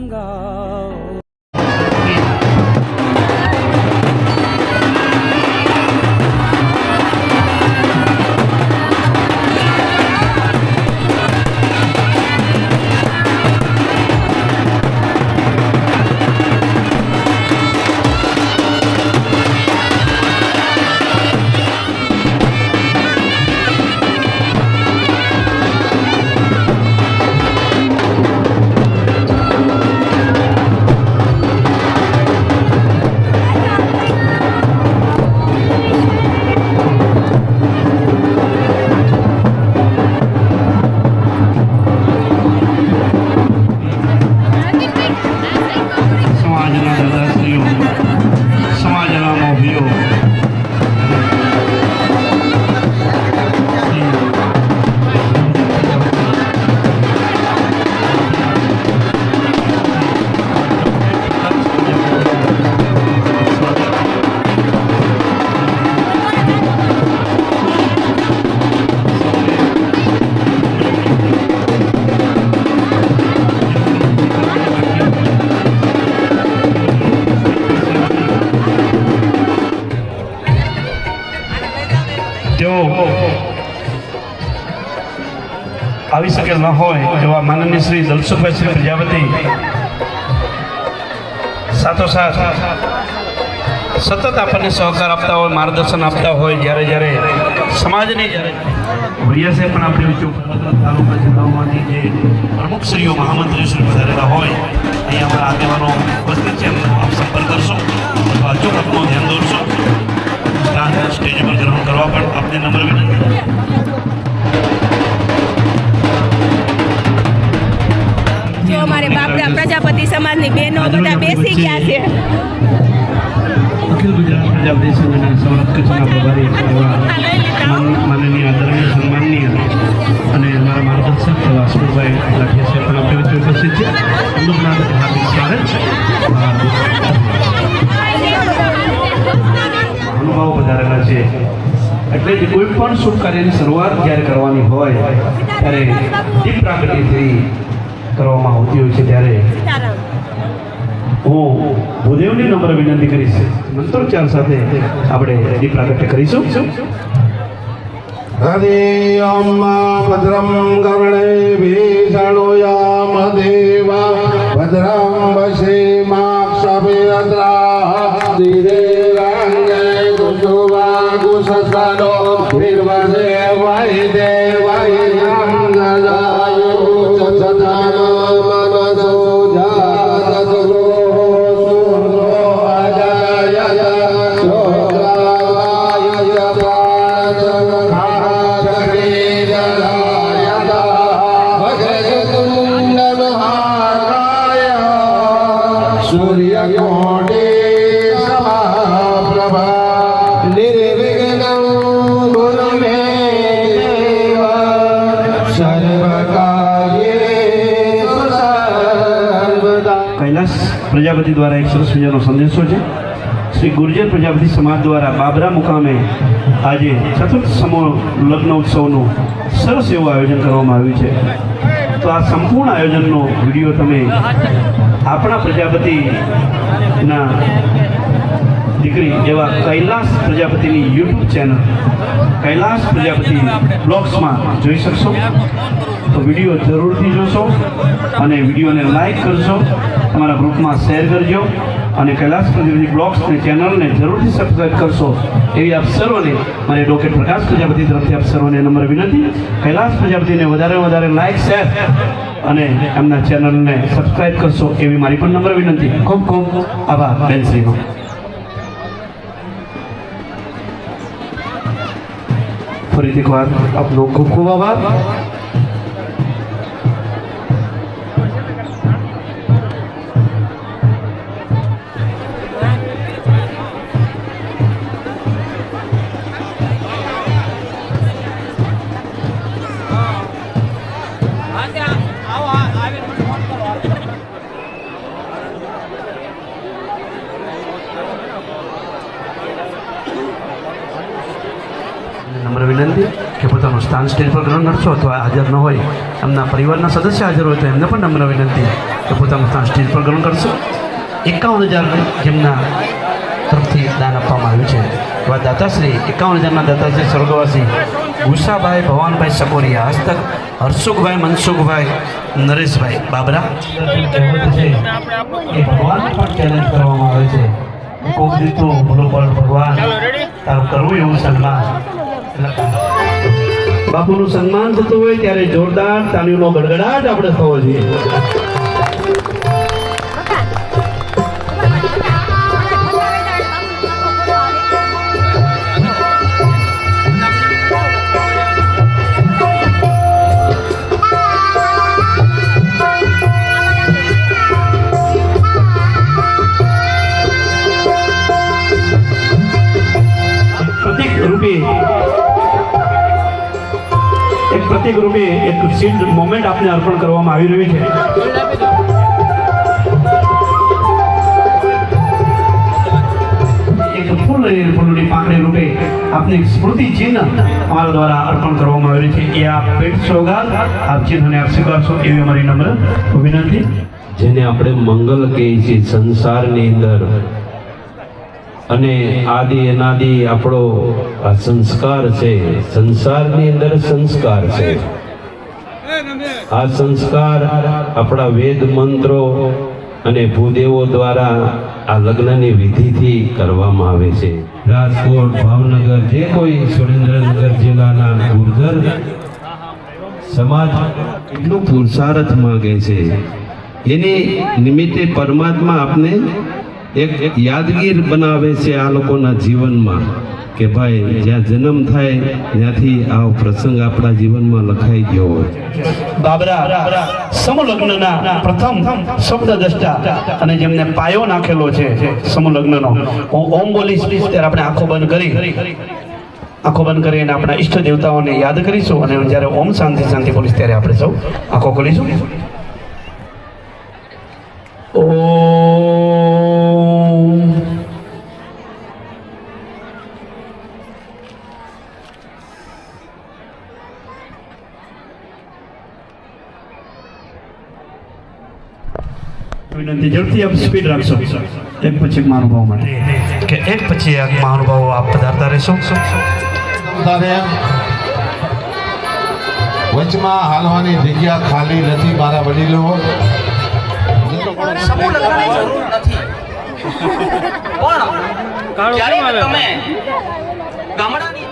사랑과 આવી ન હોય એવા માનનીય શ્રી દલસુખભાઈ શ્રી પ્રજાપતિ. સાથોસાથ સતત આપણને સહકાર આપતા હોય, માર્ગદર્શન આપતા હોય, જ્યારે જ્યારે સમાજની જ્યારે વૈયાસે પણ આપણે તાલુકા જિલ્લાઓમાંથી જે પ્રમુખશ્રીઓ મહામંત્રીશ્રીઓ વધારેલા હોય, અહીંયા અમારા આગેવાનો ઉપસ્થિત છે આપ સંપર્ક કરશો, અથવા અચૂક આપનું ધ્યાન દોરશો. સ્ટેજ પર ગ્રહણ કરવા પણ આપને નમ્ર વિનંતી. અમારે બાપડા પ્રજાપતિ સમાજની બહેનો બધા બેસી ગયા છે. અખિલ ગુજરાત પ્રજાપતિ સંઘના સૌરભ કચ્છના પ્રભારી માનનીય આદરણીય સન્માનનીય અને અમારા માર્ગદર્શક એવા અશોકભાઈ સાહેબ પણ આપણી વચ્ચે ઉપસ્થિત છે. એમનું હાર્દિક સ્વાગત છે. વધારેલા છે. એટલે જ કોઈ પણ શુભ કાર્યની શરૂઆત જ્યારે કરવાની હોય ત્યારે દીપ કરવામાં આવતી હોય છે ત્યારે હું ભૂદેવની નંબર વિનંતી કરીશ. મંત્રોચ્ચાર સાથે આપણે દીપ પ્રાગટ્ય કરીશું. હરે અમ્મા ભદ્રમ કર્ણે ભીષણોયામ દેવા. ભદ્રમ વશેમાક્ષભિરદ્રા ધીરે રંગે કુસુવા કુસસ્વાનો નિર્વસે વૈ પ્રજાપતિ સમાજ દ્વારા બાબરા મુકામે આજે ચતુર્થ સમૂહ લગ્ન ઉત્સવનું સરસ એવું આયોજન કરવામાં આવ્યું છે. તો આ સંપૂર્ણ આયોજનનો વીડિયો તમે આપણા પ્રજાપતિના દીકરી એવા કૈલાસ પ્રજાપતિની યુટ્યુબ ચેનલ, કૈલાસ પ્રજાપતિ બ્લોગ્સમાં જોઈ શકશો. તો વીડિયો જરૂરથી જોશો અને વિડીયોને લાઈક કરશો. તમારા ગ્રુપમાં શેર કરજો. અને કૈલાસ બ્લોગ્સ અને ચેનલને જરૂરથી સબસ્ક્રાઈબ કરશો એવી આપ સર્વને મારી ડોક્ટર પ્રકાશ પ્રજાપતિ તરફથી આપ સર્વને નમ્ર વિનંતી. કૈલાસ પ્રજાપતિને વધારે વધારે લાઈક શેર અને એમના ચેનલને સબસ્ક્રાઈબ કરશો એવી મારી પણ નમ્ર વિનંતી. ખૂબ ખૂબ આભાર બેનશ્રીનો ફરીથી એકવાર આપનો ખૂબ ખૂબ આભાર. નમ્ર વિનંતી કે પોતાનું સ્થાન સ્ટેજ પર ગ્રહણ કરશો અથવા હાજર ન હોય, એમના પરિવારના સદસ્ય હાજર હોય તો એમને પણ નમ્ર વિનંતી કે પોતાનું સ્થાન સ્ટેજ પર ગ્રહણ કરશો. એકાવન હજાર જેમના તરફથી દાન આપવામાં આવ્યું છે. એવા દાતાશ્રી, એકાવન હજારના દાતાશ્રી સ્વર્ગવાસી ગુસાભાઈ, ભવાનભાઈ સકોરિયા હસ્તક, હર્ષુખભાઈ, મનસુખભાઈ, નરેશભાઈ, બાબરા. ચેલેન્જ કરવામાં આવે છે. કોક દીધું ભગવાન. કરવું એવું સન્માન બાપુનું સન્માન થતું હોય ત્યારે જોરદાર તાલીઓનો ગડગડાટ આપણે થવો જોઈએ. પ્રતિક રૂપે એક સીડ મોમેન્ટ આપને અર્પણ કરવામાં આવી રહ્યું છે. રૂપે આપને સ્મૃતિ દ્વારા અર્પણ કરવામાં આવેલું છે. એ આપ પેટ સોગાદ આપ એવી અમારી નમ્ર વિનંતી. જેને આપણે મંગલ કહીએ છીએ, સંસારની અંદર અને આદિ અનાદિ આપણો આ સંસ્કાર છે. સંસારની અંદર સંસ્કાર છે. આ સંસ્કાર આપણા વેદ મંત્રો અને ભૂદેવો દ્વારા આ લગ્નની વિધિથી કરવામાં આવે છે. રાજકોટ, ભાવનગર, જે કોઈ સુરેન્દ્રનગર જિલ્લાના ગુર્જર સમાજ એટલું પુરુષાર્થ માંગે છે. એની નિમિત્તે પરમાત્મા આપને એક યાદગીર બનાવે છે આ લોકોના જીવનમાં કે ભાઈ, જ્યાં જન્મ થાય, ત્યાંથી આ પ્રસંગ આપણા જીવનમાં લખાઈ ગયો હોય. બાબરા, સમલગ્નના પ્રથમ શબ્દ દ્રષ્ટા અને જેમને પાયો નાખેલો છે સમલગ્નનો. હું ઓમ બોલીશ, ત્યારે આપણે આંખો બંધ કરી. આંખો બંધ કરી અને આપણા ઈષ્ટ દેવતાઓને યાદ કરીશું અને જ્યારે ઓમ શાંતિ શાંતિ બોલીશ, ત્યારે આપણે સૌ આંખો ખોલીશું. ઓમ વિનંતી ઝડપથી આપ સ્પીડ રાખશો. એક પછી એક મહાનુભાવ માટે. કે એક પછી એક મહાનુભાવો આપ પધારતા રહેશો? વચમાં હાલવાની જગ્યા ખાલી નથી મારા વડીલો. પણ ગામડાની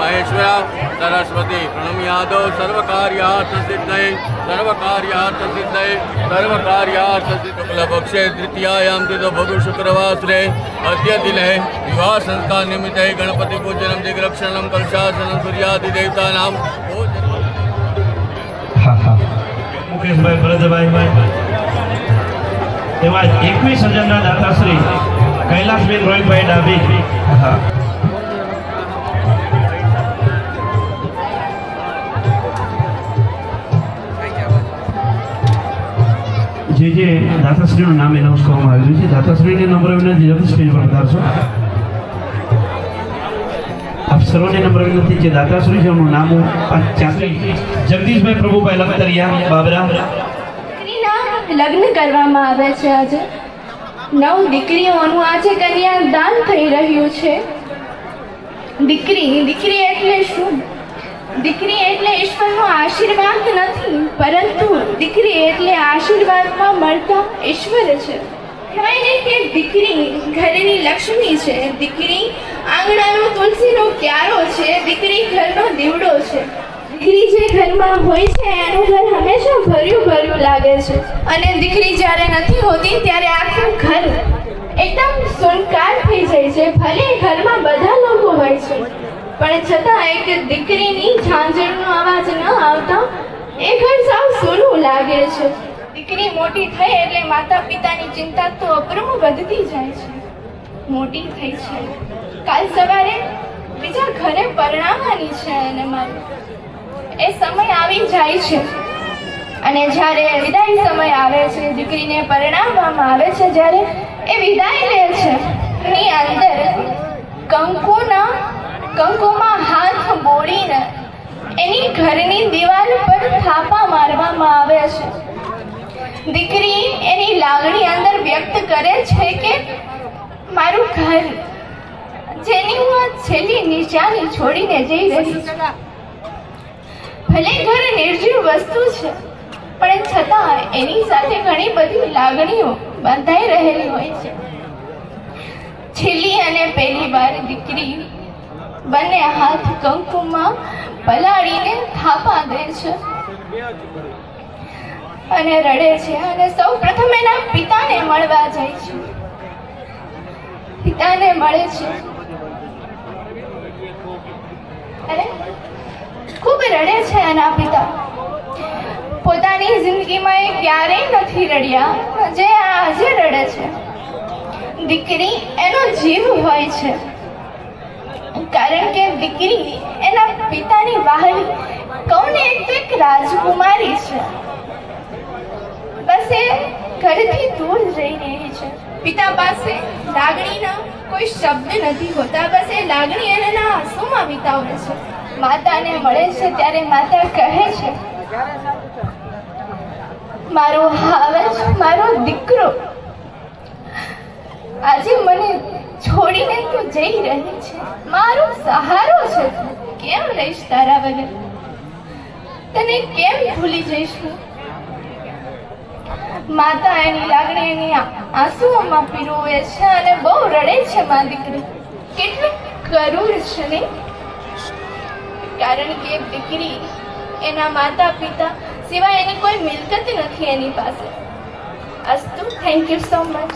મહેશ્વરા, સરસ્વતી પ્રણમ્યાદો સર્વકાર્યાર્થ સિદ્ધય સર્વકાર્યાર્થ સિદ્ધય, સર્વકાર્યાર્થ સિદ્ધ દ્વિતીયાયામ તિથો ભગુ શુક્રવાસરે અદ્ય દિને વિવાહ સંસ્કાર નિમિત્તે ગણપતિ પૂજનમ, દિગ્રક્ષણમ, કલશાસનમ સૂર્યાદિ દેવતાનામ હા હા. મુકેશભાઈ ભરતભાઈ તેમાં એકવીસ હજારના દાતાશ્રી કૈલાસબેન રોહિતભાઈ ડાબી જે જે દાતાશ્રીનું નામ એનાઉન્સ કરવામાં આવેલું છે. દાતાશ્રીને નંબર વિનંતી જલ્દી સ્ટેજ પર પધારશો આપ સર્વને નંબર વિનંતી જે દાતાશ્રી છે, એમનું નામ જગદીશભાઈ પ્રભુભાઈ લખતરિયા બાબરા. લગ્ન કરવામાં આવે છે આજે. નવ દીકરીઓનું આજે કન્યાદાન થઈ રહ્યું છે. દીકરી દીકરી એટલે શું? દીકરી એટલે ઈશ્વરનો આશીર્વાદ નથી, પરંતુ દીકરી એટલે આશીર્વાદમાં મળતા ઈશ્વર છે. કહેવાય ને કે દીકરી ઘરની લક્ષ્મી છે, દીકરી આંગણાનો તુલસીનો ક્યારો છે, દીકરી ઘરનો દીવડો છે. દીકરી જે ઘરમાં હોય છે, એનું ઘર હંમેશા ભર્યું ભર્યું લાગે છે. અને દીકરી જ્યારે નથી હોતી, ત્યારે આખું ઘર એકદમ સુનકાર થઈ જાય છે, ભલે ઘરમાં બધા લોકો હોય છે. પણ છતાં એક દીકરીની ઝાંઝરનો અવાજ ન આવતા એ ઘર સાવ સૂનું લાગે છે. દીકરી મોટી થઈ એટલે માતા પિતાની ચિંતા તો અપરમ વધતી જાય છે. મોટી થઈ છે. કાલ સવારે બીજા ઘરે પરણાવવાની છે અને મારે. એ સમય આવી જાય છે. અને જ્યારે વિદાય સમય આવે છે, દીકરીને પરણાવવામાં આવે છે, જ્યારે એ વિદાય લે છે, એની અંદર કંકુના કંકુમાં હાથ બોળીને એની ઘરની દિવાલ પર થાપા મારવામાં આવે છે. દીકરી એની લાગણી અંદર વ્યક્ત કરે છે કે, મારું ઘર, જેની હું છેલ્લી નિશાની છોડીને જઈ રહી છું. ભલે ઘર નિર્જીવ વસ્તુ છે, પણ છતાં એની સાથે ઘણી બધી લાગણીઓ બંધાઈ રહેલી હોય છે. છેલ્લી અને પહેલી વાર દીકરી બંને હાથ કંકુમાં પલાળીને થાપ દે છે. અને રડે છે અને સૌ પ્રથમ એના પિતાને મળવા જાય છે. પિતાને મળે છે. અને ખૂબ રડે છે એના પિતા. પોતાની જિંદગીમાં એ ક્યારેય નથી રડ્યા, જે આજે રડે છે. દીકરી એનો જીવ હોય છે. કારણ કે દીકરી એના પિતાની વાહલી કૌને એક રાજકુમારી છે? બસ એ ઘરથી દૂર જઈ રહી છે. પિતા પાસે લાગણીના કોઈ શબ્દ નથી હોતા. બસ એ લાગણી એને ના આંસુમાં વિતાવે છે. માતાને મળે છે ત્યારે માતા કહે છે, મારો હાવજ મારો દીકરો. આજે મને છોડીને તું જઈ રહી છે. મારો સહારો છે તું. કેમ રહીશ તારા વગર? તને કેમ ભૂલી જઈશ? હું માતા એની લાગણી એની આંસુઓમાં પીરોવે છે અને બહુ રડે છે મા દીકરી. કેટલી કરૂર છે ને? કારણ કે દીકરી એના માતા પિતા સિવાય એની કોઈ મિલકત નથી એની પાસે. અસ્તુ થેન્ક યુ સો મચ